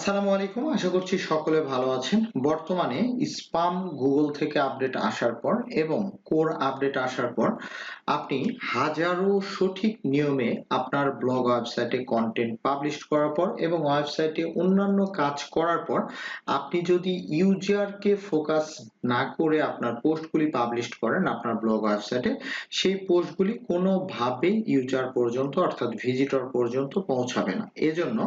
আসসালামু আলাইকুম। আশা করছি সকলে ভালো আছেন। বর্তমানে স্পাম গুগল থেকে আপডেট আসার পর এবং কোর আপডেট আসার পর আপনি হাজারো সঠিক নিয়মে আপনার ব্লগ ওয়েবসাইটে কন্টেন্ট পাবলিশ করার পর এবং ওয়েবসাইটে অন্যান্য কাজ করার পর আপনি যদি ইউজারকে ফোকাস না করে আপনার পোস্টগুলি পাবলিশ করেন আপনার ব্লগ ওয়েবসাইটে, সেই পোস্টগুলি কোনোভাবেই ইউজার পর্যন্ত অর্থাৎ ভিজিটর পর্যন্ত পৌঁছাবে না। এজন্য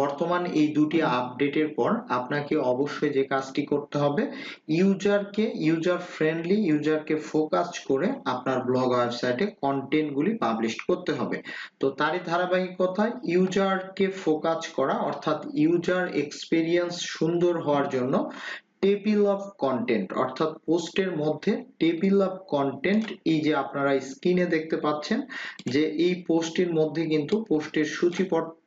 বর্তমান এই দুটি আপডেটের পর আপনাকে অবশ্যই যে কাজটি করতে হবে ইউজারকে ইউজার ফ্রেন্ডলি ইউজারকে ফোকাস করে আপনার ব্লগ ওয়েবসাইটে কন্টেন্টগুলি পাবলিশ করতে হবে। তো তারই ধারাবাহিকতায় ইউজারকে ফোকাস করা, অর্থাৎ ইউজার এক্সপিরিয়েন্স সুন্দর হওয়ার জন্য টেবিল অফ কন্টেন্ট অর্থাৎ পোস্টের মধ্যে টেবিল অফ কন্টেন্ট এই যে আপনারা স্ক্রিনে দেখতে পাচ্ছেন যে এই পোস্টের মধ্যে কিন্তু পোস্টের সূচিপত্র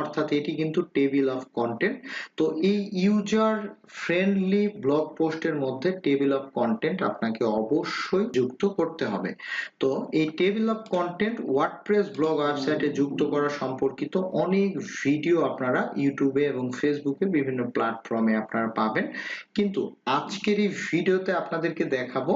অর্থাৎ এটি কিন্তু টেবিল অফ কন্টেন্ট তো এই ইউজার ফ্রেন্ডলি ব্লগ পোস্টের মধ্যে টেবিল অফ কন্টেন্ট আপনাকে অবশ্যই যুক্ত করতে হবে। তো এই table of content WordPress blog ওয়েবসাইটে যুক্ত করা সম্পর্কিত অনেক ভিডিও আপনারা ইউটিউবে এবং ফেসবুকে বিভিন্ন প্ল্যাটফর্মে আপনারা পাবেন। কিন্তু আজকের এই ভিডিওতে আপনাদেরকে দেখাবো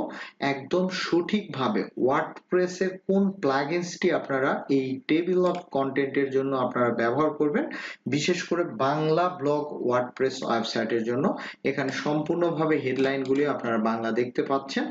একদম সঠিকভাবে ওয়ার্ডপ্রেসের কোন প্লাগইনসটি আপনারা এই টেবিল অফ কন্টেন্টের জন্য আপনারা ব্যবহার করবেন। বিশেষ করে বাংলা ব্লগ ওয়ার্ডপ্রেস ওয়েবসাইটের জন্য। এখানে সম্পূর্ণভাবে হেডলাইনগুলি আপনারা বাংলা দেখতে পাচ্ছেন।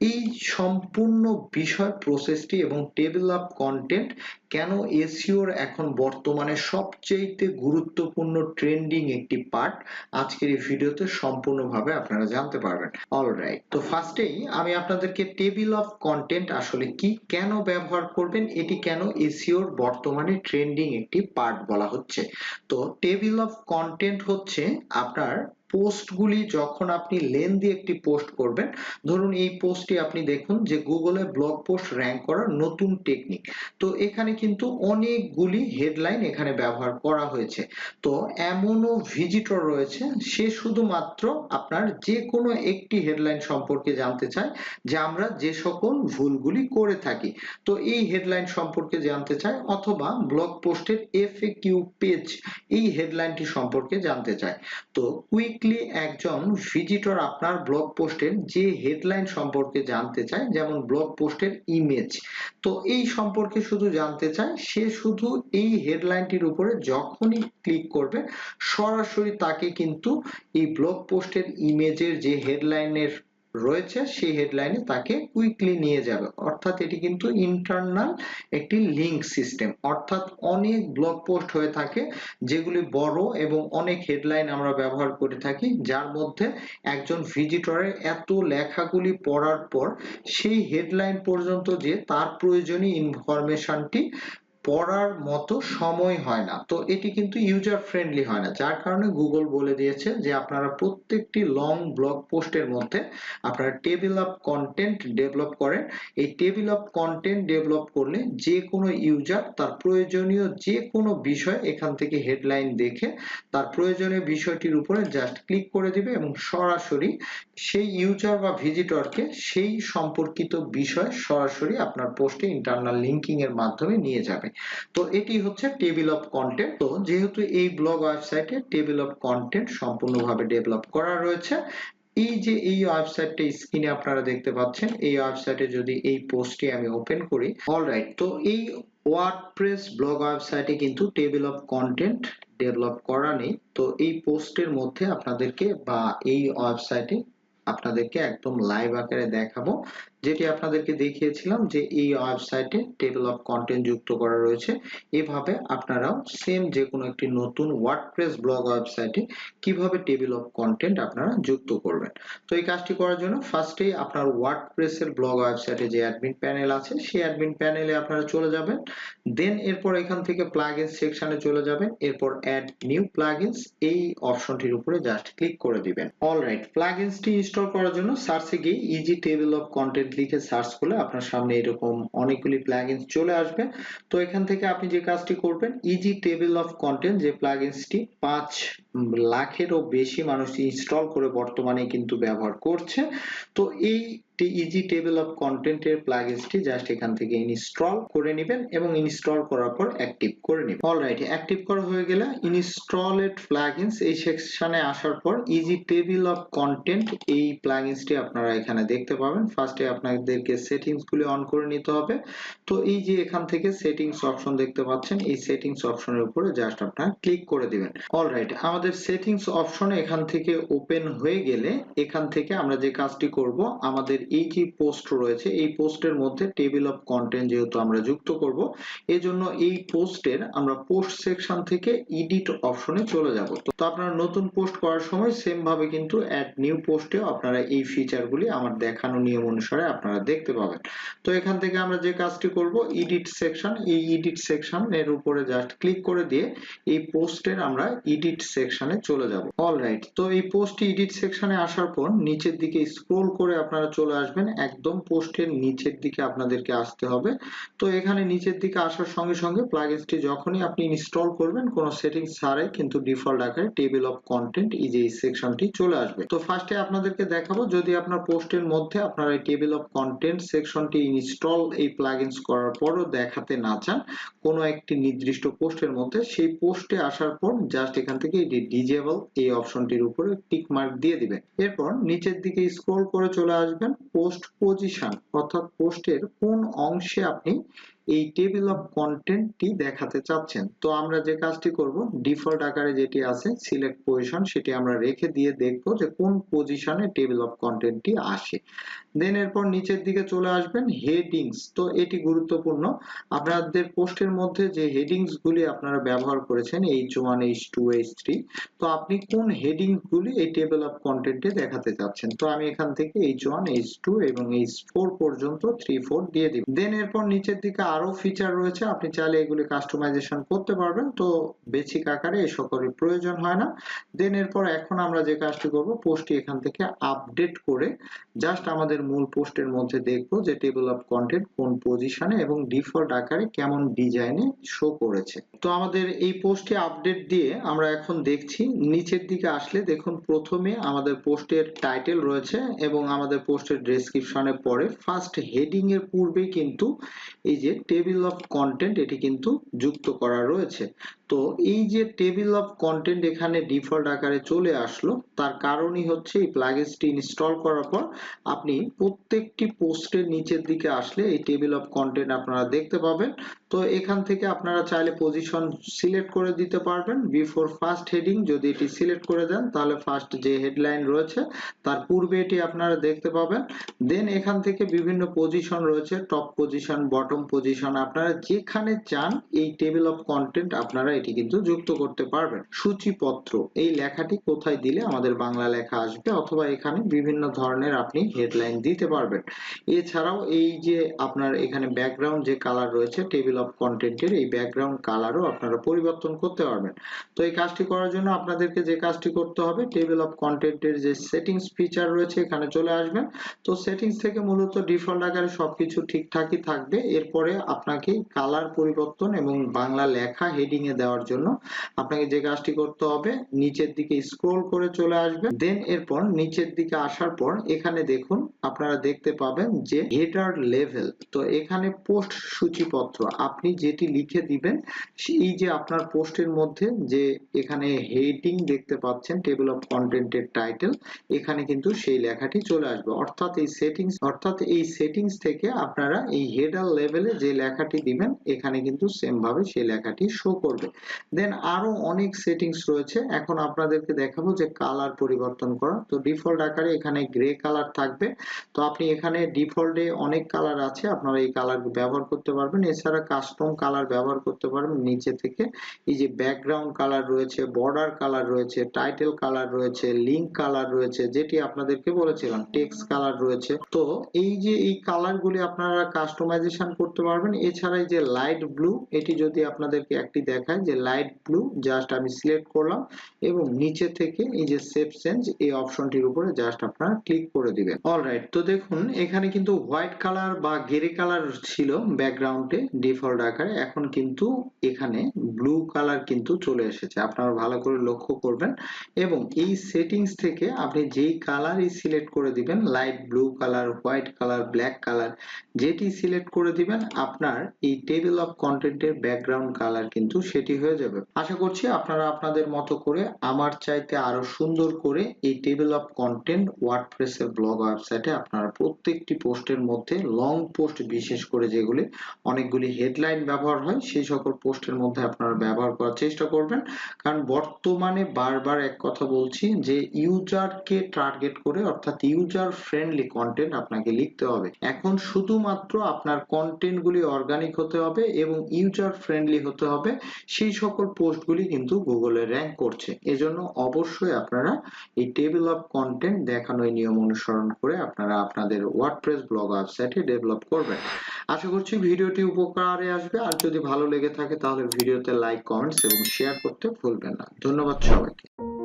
এই সম্পূর্ণ বিষয় প্রসেসটি এবং টেবিল অফ কন্টেন্ট কেন এসিওর এখন বর্তমানে সবচেয়ে গুরুত্বপূর্ণ ট্রেন্ডিং একটি পার্ট আজকের এই ভিডিওতে সম্পূর্ণভাবে আপনারা জানতে পারবেন। অলরাইট তো ফার্স্টেই আমি আপনাদেরকে টেবিল অফ কন্টেন্ট আসলে কি কেন ব্যবহার করবেন, এটি কেন এসিওর বর্তমানে ট্রেন্ডিং একটি পার্ট বলা হচ্ছে। তো টেবিল অফ কন্টেন্ট হচ্ছে আপনার পোস্টগুলি যখন আপনি লেন দিয়ে একটি পোস্ট করবেন, ধরুন এই পোস্টটি আপনি দেখুন যে গুগলে ব্লগ পোস্ট র্যাঙ্ক করার নতুন টেকনিক তো এখানে কিন্তু অনেকগুলি হেডলাইন এখানে ব্যবহার করা হয়েছে। তো এমনও ভিজিটর রয়েছে, সে শুধুমাত্র আপনার যে কোনো একটি হেডলাইন সম্পর্কে জানতে চায়, যে আমরা যে সকল ভুলগুলি করে থাকি। তো এই হেডলাইন সম্পর্কে জানতে চায় অথবা ব্লগ পোস্টের এফ কিউ পেজ এই হেডলাইনটি সম্পর্কে জানতে চায়। তো কুইক কুইকলি একজন ভিজিটর আপনার ব্লগ পোস্টের যে হেডলাইন সম্পর্কে জানতে চায়, যেমন ব্লগ পোস্টের ইমেজ তো এই সম্পর্কে শুধু জানতে চায়, সে শুধু এই হেডলাইনটির উপরে যখনই ক্লিক করবে, সরাসরি তাকে কিন্তু এই ব্লগ পোস্টের ইমেজের যে হেডলাইনের রয়েছে, সেই হেডলাইনে তাকে কুইকলি নিয়ে যাবে। অর্থাৎ এটি কিন্তু ইন্টারনাল একটি লিংক সিস্টেম অর্থাৎ অনেক ব্লগ পোস্ট হয়ে থাকে, যেগুলি বড় এবং অনেক হেডলাইন আমরা ব্যবহার করে থাকি, যার মধ্যে একজন ভিজিটরের এত লেখাগুলি পড়ার পর, সেই হেডলাইন পর্যন্ত যে তার প্রয়োজনীয় ইনফরমেশনটি পড়ার মতো সময় হয় না। তো এটি কিন্তু ইউজার ফ্রেন্ডলি হয় না। যার কারণে গুগল বলে দিয়েছে যে আপনারা প্রত্যেকটি লং ব্লগ পোস্টের মধ্যে আপনারা টেবিল অফ কন্টেন্ট ডেভেলপ করেন। এই টেবিল অফ কন্টেন্ট ডেভেলপ করলে যে কোনো ইউজার তার প্রয়োজনীয় যে কোনো বিষয় এখান থেকে হেডলাইন দেখে তার প্রয়োজনীয় বিষয়টির উপরে জাস্ট ক্লিক করে দিবে এবং সরাসরি সেই ইউজার বা ভিজিটরকে সেই সম্পর্কিত বিষয় সরাসরি আপনার পোস্টে ইন্টারনাল লিঙ্কিং এর মাধ্যমে নিয়ে যাবে। তো এটি হচ্ছে টেবিল অফ কন্টেন্ট তো যেহেতু এই ব্লগ ওয়েবসাইটে টেবিল অফ কন্টেন্ট সম্পূর্ণভাবে ডেভেলপ করা রয়েছে, এই যে এই ওয়েবসাইটটা স্ক্রিনে আপনারা দেখতে পাচ্ছেন, এই ওয়েবসাইটে যদি এই পোস্টটি আমি ওপেন করি অলরাইট তো এই ওয়ার্ডপ্রেস ব্লগ ওয়েবসাইটে কিন্তু টেবিল অফ কন্টেন্ট ডেভেলপ করা নেই। তো এই পোস্টের মধ্যে আপনাদেরকে বা এই ওয়েবসাইটে আপনাদেরকে একদম লাইভ আকারে দেখাবো। যেটি আপনাদেরকে দেখিয়েছিলাম যে এই ওয়েবসাইটে টেবিল অফ কন্টেন্ট যুক্ত করা রয়েছে। এভাবে আপনারাও সেম যে কোনো একটি নতুন ওয়ার্ডপ্রেস ব্লগ ওয়েবসাইটে কীভাবে টেবিল অফ কন্টেন্ট আপনারা যুক্ত করবেন। তো এই কাজটি করার জন্য ফার্স্টেই আপনার ওয়ার্ডপ্রেসের ব্লগ ওয়েবসাইটে যে অ্যাডমিন প্যানেল আছে, সেই অ্যাডমিন প্যানেলে আপনারা চলে যাবেন। দেন এরপর এখান থেকে প্লাগইনস সেকশনে চলে যাবেন। এরপর অ্যাড নিউ প্লাগইনস এই অপশনটির উপরে জাস্ট ক্লিক করে দিবেন। অলরাইট প্লাগইনসটি ইনস্টল করার জন্য সার্চে গিয়ে ইজি টেবিল অফ কন্টেন্ট লিখে সার্চ করলে আপনার সামনে এরকম অনেকগুলি প্লাগইনস চলে আসবে। তো এখান থেকে আপনি যে কাজটি করবেন ইজি টেবিল অফ কন্টেন্ট যে প্লাগইনসটি পাঁচ লাখেরও বেশি মানুষ ইনস্টল করে বর্তমানে কিন্তু ব্যবহার করছে। তো এই ইজি টেবিল অফ কন্টেন্টের প্লাগইনসটি জাস্ট এখান থেকে ইনস্টল করে নেবেন এবং ইনস্টল করার পর অ্যাক্টিভ করে নেবেন। অলরাইট অ্যাক্টিভ করা হয়ে গেলে ইনস্টলেড প্লাগইনস এই সেকশনে আসার পর ইজি টেবিল অফ কন্টেন্ট এই প্লাগইনসটি আপনারা এখানে দেখতে পাবেন। ফার্স্টে আপনাদেরকে সেটিংস গুলি অন করে নিতে হবে। তো এই যে এখান থেকে সেটিংস অপশন দেখতে পাচ্ছেন, এই সেটিংস অপশনের উপরে জাস্ট আপনারা ক্লিক করে দিবেন। অলরাইট আমাদের সেটিংস অপশন এখান থেকে ওপেন হয়ে গেলে এখান থেকে আমরা যে কাজটি করব, আমাদের এই যে পোস্ট রয়েছে, এই পোস্টের মধ্যে টেবিল অফ কন্টেন্ট যেহেতু আমরা যুক্ত করব, এজন্য এই পোস্টের আমরা পোস্ট সেকশন থেকে এডিট অপশনে চলে যাব। তো আপনারা নতুন পোস্ট করার সময় সেম ভাবে কিন্তু অ্যাড নিউ পোস্টেও আপনারা এই ফিচারগুলি আমার দেখানো নিয়ম অনুসারে আপনারা দেখতে পাবেন। তো এখান থেকে আমরা যে কাজটি করব এডিট সেকশন এই এডিট সেকশন এর উপরে জাস্ট ক্লিক করে দিয়ে এই পোস্টের আমরা এডিট সেকশনে চলে যাব। অলরাইট তো এই পোস্ট এডিট সেকশনে আসার পর নিচের দিকে স্ক্রোল করে আপনারা চলে আসবেন। একদম পোস্টের নিচের দিকে আপনাদেরকে আসতে হবে। তো এখানে নিচের দিকে আসার সঙ্গে সঙ্গে প্লাগইনসটি যখনই আপনি ইনস্টল করবেন, কোনো সেটিংস ছাড়াই কিন্তু ডিফল্ট আকারে টেবিল অফ কন্টেন্ট এই যে এই সেকশনটি চলে আসবে। তো ফার্স্টে আপনাদেরকে দেখাবো, যদি আপনার পোস্টের মধ্যে আপনারা এই টেবিল অফ কন্টেন্ট সেকশনটি ইনস্টল এই প্লাগইনস করার পরও দেখাতে না চান, কোনো একটি নির্দিষ্ট পোস্টের মধ্যে, সেই পোস্টে আসার পর জাস্ট এখান থেকে এই ডিজেবল এই অপশনটির উপরে টিক মার্ক দিয়ে দিবেন এরপর নিচের দিকে স্ক্রল করে চলে আসবেন পোস্ট পজিশন, অর্থাৎ পোস্টের কোন অংশে আপনি এই টেবিল অফ কন্টেন্টটি দেখাতে চাচ্ছেন। তো আমরা যে কাজটি করব, ডিফল্ট আকারে যেটি আছে, সিলেক্ট পজিশন, সেটি আমরা রেখে দিয়ে দেখব যে কোন পজিশনে টেবিল অফ কন্টেন্টটি আসে। দেন এরপর নিচের দিকে চলে আসবেন হেডিংস তো এটি গুরুত্বপূর্ণ। আপনাদের পোস্টের মধ্যে যে হেডিংস গুলি আপনারা ব্যবহার করেছেন H one H two H three তো আপনি কোন হেডিংস গুলি এই টেবিল অফ কন্টেন্টে দেখাতে চাচ্ছেন? তো আমি এখান থেকে এইচ ওয়ান এইচ টু এবং এইচ ফোর পর্যন্ত থ্রি ফোর দিয়ে দিব। দেন এরপর নিচের দিকে আরও ফিচার রয়েছে। আপনি চাইলে এগুলি কাস্টমাইজেশন করতে পারবেন। তো বেসিক আকারে এই সকলের প্রয়োজন হয় না। দেন এরপর এখন আমরা যে কাজটি করব, পোস্টটি এখান থেকে আপডেট করে জাস্ট আমাদের মূল পোস্টের মধ্যে দেখব যে টেবিল অফ কন্টেন্ট কোন পজিশনে এবং ডিফল্ট আকারে কেমন ডিজাইনে শো করেছে। তো আমাদের এই পোস্টটি আপডেট দিয়ে আমরা এখন দেখছি, নিচের দিকে আসলে দেখুন প্রথমে আমাদের পোস্টের টাইটেল রয়েছে এবং আমাদের পোস্টের ডেসক্রিপশনে পরে ফার্স্ট হেডিং এর পূর্বে কিন্তু এই যে টেবিল অফ কন্টেন্ট এটি কিন্তু যুক্ত করা রয়েছে। তো এই যে টেবিল অফ কন্টেন্ট এখানে ডিফল্ট আকারে চলে আসলো, তার কারণই হচ্ছে এই প্লাগইনসটি ইনস্টল করার পর আপনি প্রত্যেকটি পোস্টের নিচের দিকে আসলে এই টেবিল অফ কন্টেন্ট আপনারা দেখতে পাবেন। তো এখান থেকে আপনারা চাইলে পজিশন সিলেক্ট করে দিতে পারবেন। বিফোর ফার্স্ট হেডিং যদি এটি সিলেক্ট করে দেন, তাহলে ফার্স্ট যে হেডলাইন রয়েছে, তার পূর্বে এটি আপনারা দেখতে পাবেন। দেন এখান থেকে বিভিন্ন পজিশন রয়েছে টপ পজিশন বটম পজিশন আপনারা যেখানে চান এই টেবিল অফ কন্টেন্ট আপনারা এটি কিন্তু যুক্ত করতে পারবেন। সূচিপত্র, এই লেখাটি কোথায় দিলে আমাদের বাংলা লেখা আসবে, অথবা এখানে বিভিন্ন ধরনের আপনি হেডলাইন দিতে পারবেন। এছাড়াও এই যে আপনার এখানে ব্যাকগ্রাউন্ড যে কালার রয়েছে টেবিল অফ কন্টেন্টের এই ব্যাকগ্রাউন্ড কালারও আপনারা পরিবর্তন করতে পারবেন। তো এই কাজটি করার জন্য আপনাদেরকে যে কাজটি করতে হবে টেবিল অফ কন্টেন্টের যে সেটিংস ফিচার রয়েছে, এখানে চলে আসবেন। তো সেটিংস থেকে মূলত ডিফল্ট আকারে সবকিছু ঠিকঠাকই থাকবে। এরপরে আপনাকে কালার পরিবর্তন এবং বাংলা লেখা হেডিং এ দেওয়ার জন্য আপনাকে যে কাজটি করতে হবে, নিচের দিকে স্ক্রল করে চলে আসবেন। দেন এরপর নিচের দিকে আসার পর এখানে দেখুন আপনারা দেখতে পাবেন যে হেডার লেভেল তো এখানে পোস্ট সূচিপত্র, আপনি যেটি লিখে দিবেন, এই যে আপনার পোস্টের মধ্যে যে এখানে হেডিং দেখতে পাচ্ছেন টেবিল অফ কন্টেন্টের টাইটেল এখানে কিন্তু সেই লেখাটি চলে আসবে। অর্থাৎ এই সেটিংস অর্থাৎ এই সেটিংস থেকে আপনারা এই হেডার লেভেলে যে লেখাটি দিবেন, এখানে কিন্তু সেম ভাবে সেই লেখাটি শো করবে। দেন আরও অনেক সেটিংস রয়েছে, এখন আপনাদেরকে দেখাবো যে কালার পরিবর্তন করা। তো ডিফল্ট আকারে এখানে গ্রে কালার থাকবে। তো আপনি এখানে ডিফল্টে অনেক কালার আছে, আপনারা এই কালার ব্যবহার করতে পারবেন। এছাড়া কাস্টম কালার ব্যবহার করতে পারবেন নিচে থেকে। এই যে ব্যাকগ্রাউন্ড কালার রয়েছে বর্ডার কালার রয়েছে টাইটেল কালার রয়েছে লিঙ্ক কালার রয়েছে, যেটি আপনাদেরকে বলেছিলাম টেক্সট কালার রয়েছে। তো এই যে এই কালার গুলি আপনারা কাস্টমাইজেশন করতে পারবেন। এছাড়া এই যে লাইট ব্লু এটি যদি আপনাদেরকে একটি দেখায় যে লাইট ব্লু জাস্ট আমি সিলেক্ট করলাম এবং নিচে থেকে এই যে সেভ চেঞ্জ এই অপশনটির উপরে জাস্ট আপনারা ক্লিক করে দিবেন। অলরাইট তো দেখুন, এখানে কিন্তু হোয়াইট কালার বা গ্রে কালার ছিল ব্যাকগ্রাউন্ডে ডিফল্ট আকারে। এখন কিন্তু এখানে ব্লু কালার কিন্তু চলে এসেছে। আপনারা ভালো করে লক্ষ্য করবেন। এবং এই সেটিংস থেকে আপনি যেই কালারই সিলেক্ট করে দিবেন light blue colour white colour black colour যেটি সিলেক্ট করে দিবেন, আপনার এই টেবিল অফ কন্টেন্টের ব্যাকগ্রাউন্ড কালার কিন্তু সেটি হয়ে যাবে। আশা করছি আপনারা আপনাদের মতো করে আমার চাইতে আরও সুন্দর করে এই টেবিল অফ কন্টেন্ট ওয়ার্ডপ্রেসের ব্লগ ওয়েবসাইটে আপনারা প্রত্যেকটি পোস্টের মধ্যে লং পোস্ট বিশেষ করে যেগুলি অনেকগুলি হেডলাইন ব্যবহার হয়, সেই সকল পোস্টের মধ্যে আপনারা ব্যবহার করার চেষ্টা করবেন। কারণ বর্তমানে বারবার এক কথা বলছি যে ইউজারকে টার্গেট করে, অর্থাৎ ইউজার ফ্রেন্ডলি কন্টেন্ট আপনাকে লিখতে হবে। এখন শুধুমাত্র আপনার কন্টেন্ট গুলি অর্গানিক হতে হবে এবং ইউজার ফ্রেন্ডলি হতে হবে, সেই সকল পোস্টগুলি কিন্তু গুগলে র্যাঙ্ক করছে। এজন্য অবশ্যই আপনারা এই টেবিল অফ কন্টেন্ট দেখানো নিয়ম অনুসরণ করে আপনারা আপনাদের ওয়ার্ডপ্রেস ব্লগ ওয়েবসাইটে ডেভেলপ করবেন। আশা করছি ভিডিওটি উপকারে আসবে। আর যদি ভালো লেগে থাকে তাহলে ভিডিওতে লাইক কমেন্টস এবং শেয়ার করতে ভুলবেন না। ধন্যবাদ সবাইকে।